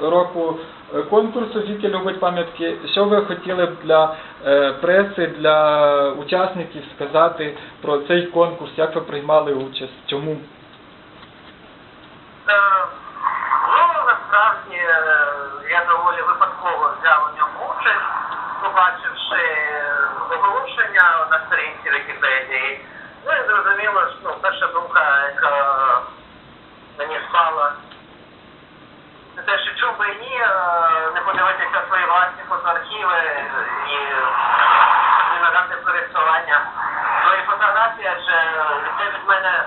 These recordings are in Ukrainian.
року е, конкурсу «Віки любить пам'ятки. Що ви хотіли б для е, преси, для учасників сказати про цей конкурс? Як ви приймали участь? Чому? Е, Ну, насправді, е, я доволі випадково взяв у ньому участь, побачивши оголошення на сторінці Вікіпедії. Ну і зрозуміло, що ну, перша думка, яка мені спала, це те, що чому би і ні, е, не подивитися свої власні фотоархіви і не надати в користування свої фотографії, адже це від мене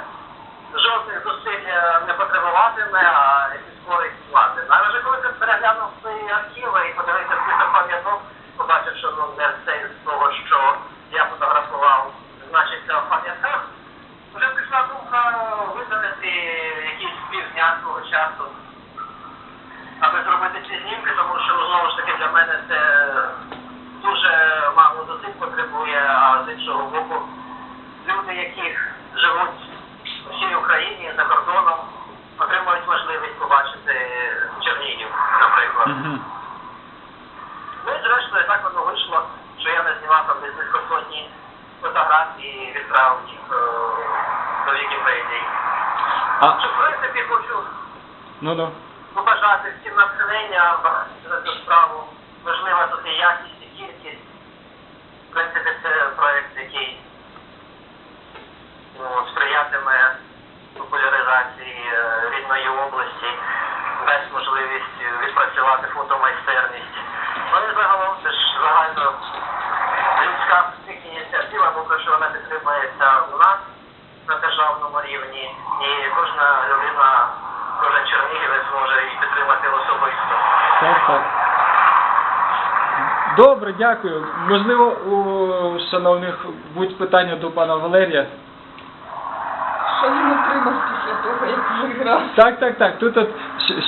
жодних зусиль е, не потребуватиме, а якісь користь матиме. Але вже коли ти переглянув свої архіви і подивився список пам'яток, побачив, що ну не все з того, що я фотографував, значиться в пам'ятках, вже пішла думка видалити якісь півдня свого часу, аби зробити ці знімки, тому що ну, знову ж таки для мене це дуже мало зусиль потребує, а з іншого боку, люди, які живуть всій Україні за кордоном, отримують можливість побачити Чернігів, наприклад. Ну і зрештою так воно вийшло, що я не знімав там десь близько сотні фотографій відправив їх е, до Вікіпедії. А, Що, в принципі, хочу ну да. побажати всім натхнення за цю справу. Важлива тут і якість, і кількість. В принципі, це проект, який сприятиме популяризації е, рідної області, дасть можливість відпрацювати фотомайстерність. Ну і загалом це ж загально людська ініціатива, поки що вона підтримується у нас на державному рівні, і кожна людина, кожен чернігівець може її підтримати особисто. Добре, дякую. Можливо, у шановних будуть питання до пана Валерія. Що він отримав після того, як виграв? Так, так, так. Тут от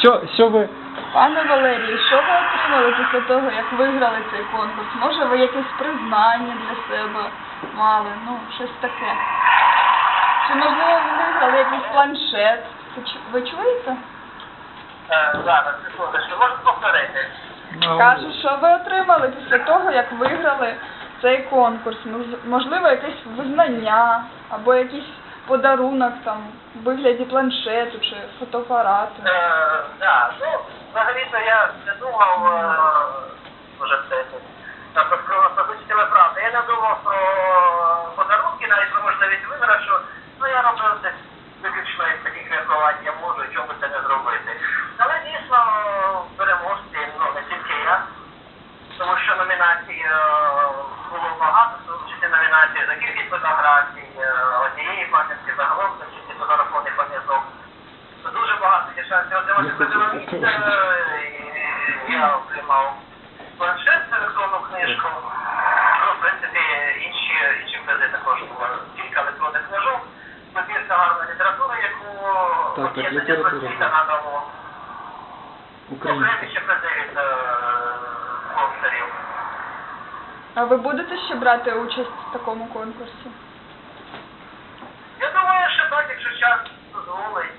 що- що, ви. Пане Валерію, що ви отримали після того, як виграли цей конкурс? Може, ви якесь признання для себе мали? Ну, щось таке. Чи можливо ви виграли якийсь планшет? Ви чу- Ви чуєте? Е, зараз, секундочку, можна повторити? Ну, Кажу, що ви отримали після того, як виграли цей конкурс? Мож- Можливо, якесь визнання або якийсь подарунок там в вигляді планшету чи фотоапарату. Е, да, ну, взагалі-то я не думав, е, може це так, позичити правда. Я не думав про подарунки, навіть про можливість виграшу. Ну, я робив це виключно із таких міркувань, я можу, і чому це не зробити. Але дійсно переможці, ну, не тільки я, тому що номінацій е, було багато, в тому числі номінації за кількість фотографій, е, однієї пам'ятки, загалом за кількість фотографованих пам'яток. Дуже багато є шансів отримати призове місце. і Я отримав планшет, електронну книжку. Ну, в принципі, інші, інші призи також було кілька електронних книжок. Збірка гарної літератури, яку Так, так, об'єднання просвіта надало. Українська. Ще призи від е, спонсорів. А ви будете ще брати участь в такому конкурсі? Я думаю, що так, якщо час дозволить.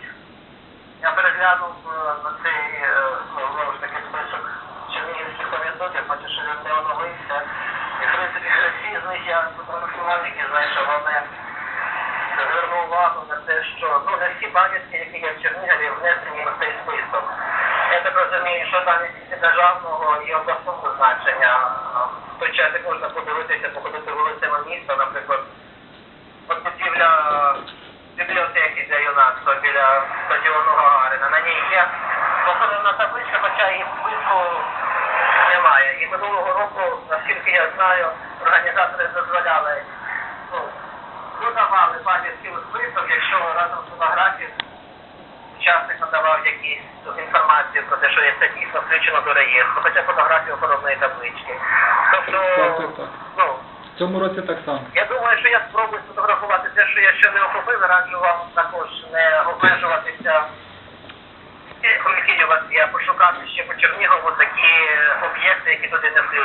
Е, на цей е, ну, знову ж таки список чернігівських пам'яток, я бачу, що він не оновився. І в принципі всі з них я фотографував, які знайшов, але звернув увагу на те, що ну не всі пам'ятки, які є в Чернігові, внесені в цей список. Я так розумію, що і державного і обласного значення. Час можна подивитися, походити для біля стадіону Гагарина. На ній є охоронна табличка, хоча її списку немає. І минулого року, наскільки я знаю, організатори дозволяли, ну, додавали пам'ятки у список, якщо разом з фотографією учасник надавав якісь інформацію про те, що є це дійсно включено до реєстру, хоча фотографії охоронної таблички. Тобто, ну, Цьому році так само. я думаю, що я спробую сфотографувати те, що я ще не охопив, раджу вам також не обмежуватися. Вас є пошукати ще по Чернігову такі об'єкти, які туди не включені.